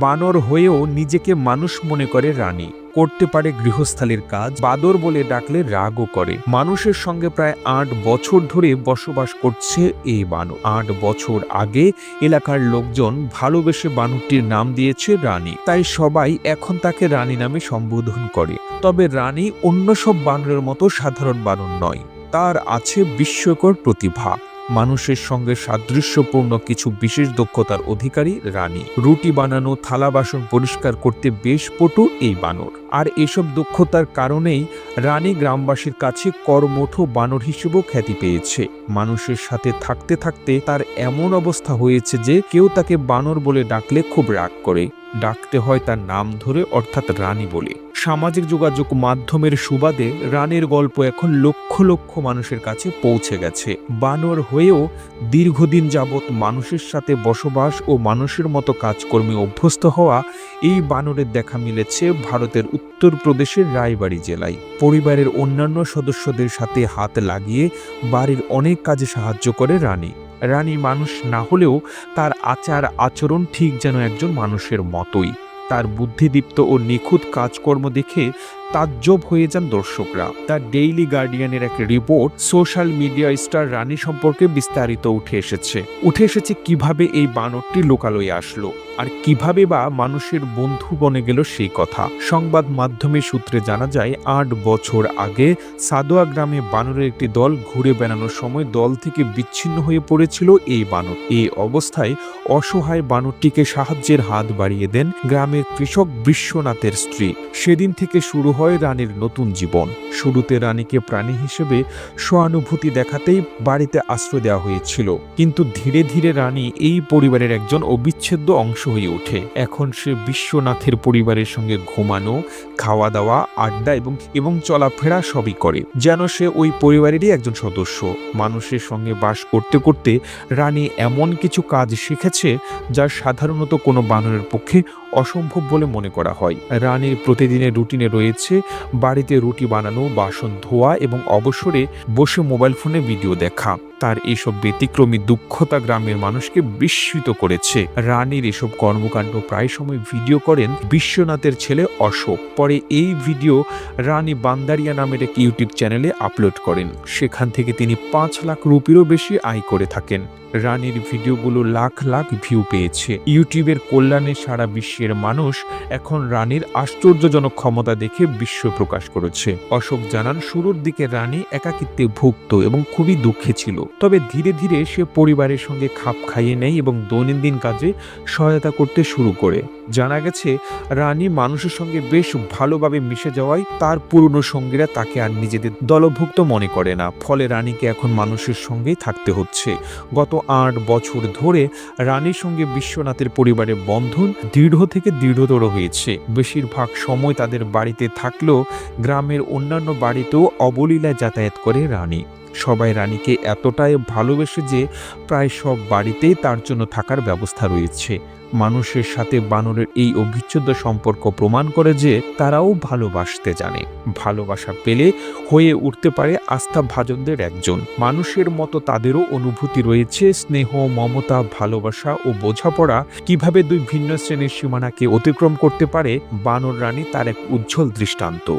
বানর হয়েও নিজেকে মানুষ মনে করে রানী। করতে পারে গৃহস্থালীর কাজ, বাদর বলে ডাকলে রাগও করে। মানুষের সঙ্গে প্রায় আট বছর ধরে বসবাস করছে এই বানর। আট বছর আগে এলাকার লোকজন ভালোবেসে বানরটির নাম দিয়েছে রানী। তাই সবাই এখন তাকে রানী নামে সম্বোধন করে। তবে রানী অন্য সব বানরের মতো সাধারণ বানর নয়। তার আছে বিস্ময়কর প্রতিভা। মানুষের সঙ্গে সাদৃশ্যপূর্ণ কিছু বিশেষ দক্ষতার অধিকারী রানী। রুটি বানানো, থালা বাসন পরিষ্কার করতে বেশ পটু এই বানর। আর এসব দক্ষতার কারণেই রানী গ্রামবাসীর কাছে কর্মঠ বানর হিসেবেও খ্যাতি পেয়েছে। মানুষের সাথে থাকতে থাকতে তার এমন অবস্থা হয়েছে যে কেউ তাকে বানর বলে ডাকলে খুব রাগ করে। ডাকতে হয় তার নাম ধরে, অর্থাৎ রানী বলে। সামাজিক যোগাযোগ মাধ্যমের সুবাদে রানীর গল্প এখন লক্ষ লক্ষ মানুষের কাছে পৌঁছে গেছে। বানর হয়েও দীর্ঘদিন যাবৎ মানুষের সাথে বসবাস ও মানুষের মতো কাজকর্মে অভ্যস্ত হওয়া এই বানরের দেখা মিলেছে ভারতের উত্তরপ্রদেশের রায়বাড়ি জেলায়। পরিবারের অন্যান্য সদস্যদের সাথে হাত লাগিয়ে বাড়ির অনেক কাজে সাহায্য করে রানী। রানী মানুষ না হলেও তার আচার আচরণ ঠিক যেন একজন মানুষের মতোই। তার বুদ্ধিদীপ্ত ও নিখুঁত কাজকর্ম দেখে তাজ্জব হয়ে যান দর্শকরা। তার ডেইলি গার্ডিয়ানের এক report social media star Rani সম্পর্কে বিস্তারিত উঠে এসেছে। উঠে এসেছে কীভাবে এই বানরটি লোকালয়ে আসলো আর কীভাবে বা মানুষের বন্ধু বনে গেল সেই কথা। সংবাদ মাধ্যমে সূত্রে জানা যায়, আট বছর আগে সাদোয়া গ্রামে বানরের একটি দল ঘুরে বেড়ানোর সময় দল থেকে বিচ্ছিন্ন হয়ে পড়েছিল এই বানর। এই অবস্থায় অসহায় বানরটিকে সাহায্যের হাত বাড়িয়ে দেন গ্রামের কৃষক বিশ্বনাথের স্ত্রী। সেদিন থেকে শুরু হয় রানীর নতুন জীবন। শুরুতে রানীকে প্রাণী হিসেবে সহানুভূতি দেখাতেই বাড়িতে আশ্রয় দেওয়া হয়েছিল। কিন্তু ধীরে ধীরে রানী এই পরিবারের একজন অবিচ্ছেদ্য অংশ হয়ে ওঠে। এখন সে বিশ্বনাথের পরিবারের সঙ্গে ঘুমানো খাওয়া দাওয়া আড্ডা এবং এবং চলাফেরা সবই করে। যেন সে ওই পরিবারেরই একজন সদস্য। মানুষের সঙ্গে বাস করতে করতে রানী এমন কিছু কাজ শিখেছে যা সাধারণত কোনো বানরের পক্ষে অসম্ভব বলে মনে করা হয়। রানীর প্রতিদিনের রুটিনে রয়েছে বাড়িতে রুটি বানানো বাসন ধোয়া এবং অবসরে বসে মোবাইল ফোনে ভিডিও দেখা। তার এসব ব্যতিক্রমী দুঃখতা গ্রামের মানুষকে বিস্মিত করেছে। রানীর এসব কর্মকাণ্ড প্রায় সময় ভিডিও করেন বিশ্বনাথের ছেলে অশোক। পরে এই ভিডিও রানী বান্দারিয়া নামের এক ইউটিউব চ্যানেলে আপলোড করেন। সেখান থেকে তিনি পাঁচ লাখ রুপিরও বেশি আয় করে থাকেন। রানীর ভিডিওগুলো লাখ লাখ ভিউ পেয়েছে। ইউটিউবের কল্যাণে সারা বিশ্বের মানুষ এখন রানীর আশ্চর্যজনক ক্ষমতা দেখে বিশ্ব প্রকাশ করেছে। অশোক জানান, শুরুর দিকে রানী একাকিত্বে ভুগত এবং খুবই দুঃখে ছিল। তবে ধীরে ধীরে সে পরিবারের সঙ্গে খাপ খাইয়ে নেয় এবং দৈনন্দিন কাজে সহায়তা করতে শুরু করে। জানা গেছে, রানী মানুষের সঙ্গে বেশ ভালোভাবে মিশে যাওয়ায় তার পুরনো সঙ্গীরা তাকে আর নিজেদের দলভুক্ত মনে করে না। ফলে রানীকে এখন মানুষের সঙ্গেই থাকতে হচ্ছে। গত আট বছর ধরে রানীর সঙ্গে বিশ্বনাথের পরিবারের বন্ধন দৃঢ় থেকে দৃঢ়তর হয়েছে। বেশিরভাগ সময় তাদের বাড়িতে থাকলেও গ্রামের অন্যান্য বাড়িতেও অবলীলায় যাতায়াত করে রানী। সবাই রানীকে এতটাই ভালোবেসে যে প্রায় সব বাড়িতেই তার জন্য থাকার ব্যবস্থা রয়েছে। মানুষের সাথে বানরের এই অবিচ্ছেদ্য সম্পর্ক প্রমাণ করে যে তারাও ভালোবাসতে জানে। ভালোবাসা পেলে হয়ে উঠতে পারে আস্থা ভাজনদের একজন। মানুষের মতো তাদেরও অনুভূতি রয়েছে স্নেহ, মমতা, ভালোবাসা ও বোঝাপড়া। কীভাবে দুই ভিন্ন শ্রেণির সীমানাকে অতিক্রম করতে পারে বানর রানী তার এক উজ্জ্বল দৃষ্টান্ত।